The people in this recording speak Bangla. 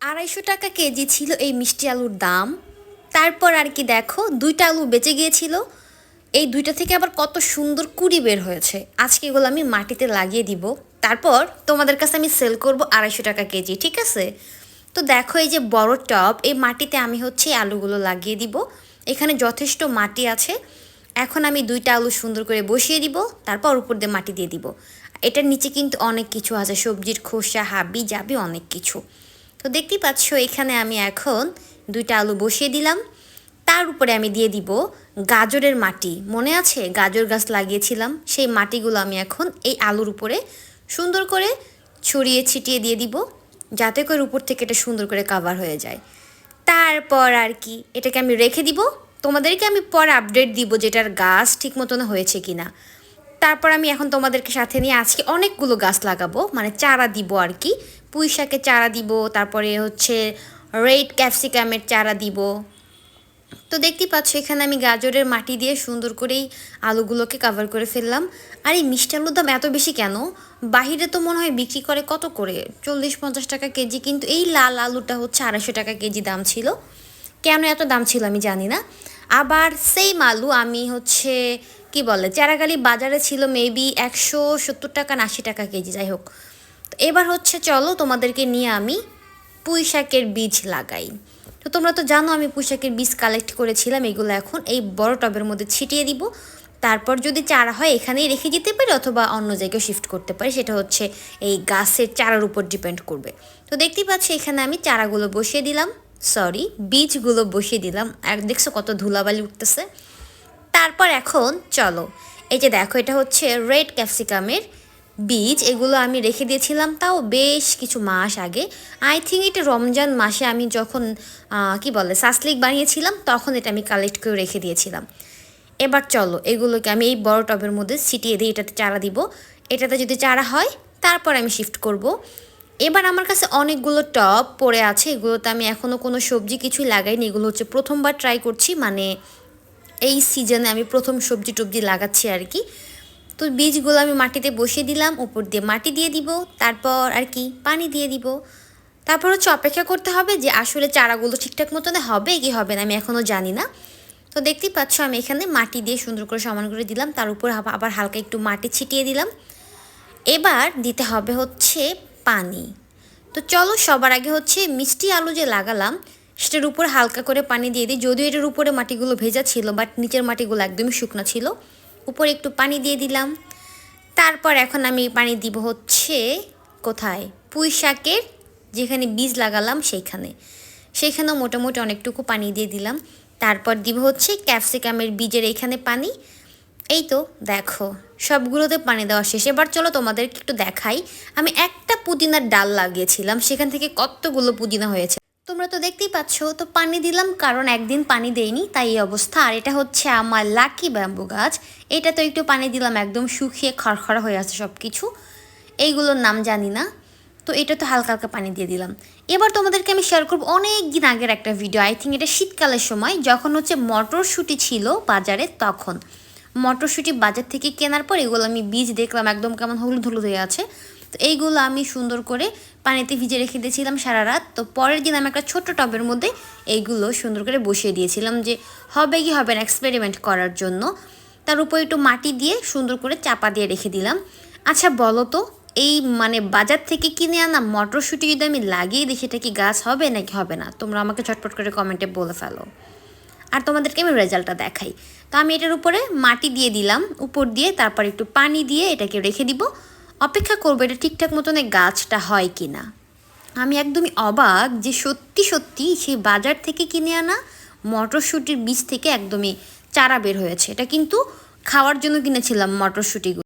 আড়াইশো টাকা কেজি ছিল এই মিষ্টি আলুর দাম। তারপর আর কি দেখো, দুইটা আলু বেঁচে গিয়েছিল। এই দুইটা থেকে আবার কত সুন্দর কুড়ি বের হয়েছে। আজকে এগুলো আমি মাটিতে লাগিয়ে দিব। তারপর তোমাদের কাছে আমি সেল করব আড়াইশো টাকা কেজি, ঠিক আছে? তো দেখো এই যে বড় টব, এই মাটিতে আমি হচ্ছে আলুগুলো লাগিয়ে দিব। এখানে যথেষ্ট মাটি আছে। এখন আমি দুইটা আলু সুন্দর করে বসিয়ে দিব, তারপর উপর দিয়ে মাটি দিয়ে দিব। এটার নিচে কিন্তু অনেক কিছু আছে, সবজির খোসা, হাবি, জাবি, অনেক কিছু। তো দেখতেই পাচ্ছ, এখানে আমি এখন দুইটা আলু বসিয়ে দিলাম। তার উপরে আমি দিয়ে দিব গাজরের মাটি। মনে আছে? গাজর গাছ লাগিয়েছিলাম। সেই মাটিগুলো আমি এখন এই আলুর উপরে সুন্দর করে ছড়িয়ে ছিটিয়ে দিয়ে দিব, যাতে করে উপর থেকে এটা সুন্দর করে কাভার হয়ে যায়। তারপর আর কি, এটাকে আমি রেখে দিব। তোমাদেরকে আমি পর আপডেট দিব যেটার গাছ ঠিক মতন হয়েছে কিনা। তারপর আমি এখন তোমাদেরকে সাথে নিয়ে আজকে অনেকগুলো গাছ লাগাবো মানে চারা দিব আর কি। পুঁই শাকের চারা দিব, তারপরে হচ্ছে রেড ক্যাপসিকামের চারা দিব। তো দেখতেই পাচ্ছ, এখানে আমি গাজরের মাটি দিয়ে সুন্দর করেই আলুগুলোকে কাভার করে ফেললাম। আর এই মিষ্টি আলুর দাম এত বেশি কেন? বাহিরে তো মনে হয় বিক্রি করে কত করে? চল্লিশ পঞ্চাশ টাকা কেজি, কিন্তু এই লাল আলুটা হচ্ছে আড়াইশো টাকা কেজি দাম ছিল। কেন এত দাম ছিল আমি জানি না। আবার সেই আলু আমি হচ্ছে, কি বলে, চারাগালি বাজারে ছিল মেবি একশো সত্তর টাকা না আশি টাকা কেজি, যাই হোক। এবার হচ্ছে চলো তোমাদেরকে নিয়ে আমি পুঁই শাকের বীজ লাগাই। তো তোমরা তো জানো আমি পুঁই শাকের বীজ কালেক্ট করেছিলাম, এগুলো এখন এই বড় টবের মধ্যে ছিটিয়ে দিব। তারপর যদি চারা হয় এখানেই রেখে যেতে পারি অথবা অন্য জায়গায় শিফট করতে পারি, সেটা হচ্ছে এই গাছের চারার উপর ডিপেন্ড করবে। তো দেখতেই পাচ্ছি এখানে আমি চারাগুলো বসিয়ে দিলাম সরি বীজগুলো বসিয়ে দিলাম। এক দেখছ কত ধুলাবালি উঠতেছে। তারপর এখন চলো, এই যে দেখো এটা হচ্ছে রেড ক্যাপসিকামের বীজ এগুলো আমি রেখে দিয়েছিলাম তাও বেশ কিছু মাস আগে। আই থিঙ্ক এটা রমজান মাসে আমি যখন কি বলে, সাসলিক বানিয়েছিলাম, তখন এটা আমি কালেক্ট করে রেখে দিয়েছিলাম। এবার চলো, এগুলোকে আমি এই বড় টবের মধ্যে ছিটিয়ে দিই এটাতে চারা দিব। এটাতে যদি চারা হয়, তারপর আমি শিফট করব। এবার আমার কাছে অনেকগুলো টব পড়ে আছে, এগুলোতে আমি এখনও কোনো সবজি কিছুই লাগাইনি। এগুলো হচ্ছে প্রথমবার ট্রাই করছি মানে এই সিজনে আমি প্রথম সবজি টবজি লাগাচ্ছি আর কি। তো বীজগুলো আমি মাটিতে বসিয়ে দিলাম, উপর দিয়ে মাটি দিয়ে দিব, তারপর আর কি পানি দিয়ে দিব। তারপর হচ্ছে অপেক্ষা করতে হবে যে আসলে চারাগুলো ঠিকঠাক মতন হবে কি হবে না, আমি এখনও জানি না। তো দেখতেই পাচ্ছ আমি এখানে মাটি দিয়ে সুন্দর করে সমান করে দিলাম, তার উপর আবার হালকা একটু মাটি ছিটিয়ে দিলাম। এবার দিতে হবে হচ্ছে পানি। তো চলো সবার আগে হচ্ছে মিষ্টি আলু যে লাগালাম, সেটার উপর হালকা করে পানি দিয়ে দিই, যদিও এটার উপরে মাটিগুলো ভেজা ছিল, বাট নিচের মাটিগুলো একদমই শুকনো ছিল। উপরে একটু পানি দিয়ে দিলাম। তারপর এখন আমি পানি দিব হচ্ছে কোথায়? পুঁই শাকের যেখানে বীজ লাগালাম সেইখানে। সেইখানেও মোটামুটি অনেকটুকু পানি দিয়ে দিলাম। তারপর দিব হচ্ছে ক্যাপসিকামের বীজের এইখানে পানি। এই তো, দেখো, সবগুলোতে পানি দেওয়া শেষ। এবার চলো তোমাদেরকে একটু দেখাই। আমি একটা পুদিনার ডাল লাগিয়েছিলাম, সেখান থেকে কতগুলো পুদিনা হয়েছে? তোমরা তো দেখতেই পাচ্ছ, তো পানি দিলাম, কারণ একদিন পানি দেইনি, তাই এই অবস্থা। আর এটা হচ্ছে আমার লাকি ব্যাম্বু গাছ। এটা তো একটু পানি দিলাম, একদম শুকিয়ে খড়খড়া হয়ে আছে সব কিছু এইগুলোর নাম জানি না, তো এটা তো হালকা হালকা পানি দিয়ে দিলাম। এবার তোমাদেরকে আমি শেয়ার করব অনেক দিন আগের একটা ভিডিও আই থিঙ্ক এটা শীতকালের সময়, যখন হচ্ছে মটরশুঁটি ছিল বাজারে তখন। মটরশুঁটি বাজার থেকে কেনার পর এগুলো আমি বীজ দেখলাম, একদম কেমন হলুদ হলুদ হয়ে আছে। তো এইগুলো আমি সুন্দর করে পানিতে ভিজে রেখে দিয়েছিলাম সারা রাত। তো পরের দিন আমি একটা ছোট্ট টবের মধ্যে এইগুলো সুন্দর করে বসিয়ে দিয়েছিলাম যে হবে কি হবে না এক্সপেরিমেন্ট করার জন্য। তার উপর একটু মাটি দিয়ে সুন্দর করে চাপা দিয়ে রেখে দিলাম। আচ্ছা বলো তো, এই মানে বাজার থেকে কিনে আনা মটরশুঁটি যদি আমি লাগিয়ে দিই, সেটা কি গাছ হবে নাকি হবে না? তোমরা আমাকে চটপট করে কমেন্টে বলে ফেলো। আর তোমাদেরকে আমি রেজাল্টটা দেখাই। তো আমি এটার উপরে মাটি দিয়ে দিলাম, উপর দিয়ে তারপর একটু পানি দিয়ে এটাকে রেখে দিব। অপেক্ষা করব এটা ঠিকঠাক মতন গাছটা হয় কি না আমি একদমই অবাক যে সত্যি সত্যি সেই বাজার থেকে কিনে আনা মটরশুঁটির বীজ থেকে একদমই চারা বের হয়েছে। এটা কিন্তু খাওয়ার জন্য কিনেছিলাম মটরশুঁটিগুলো।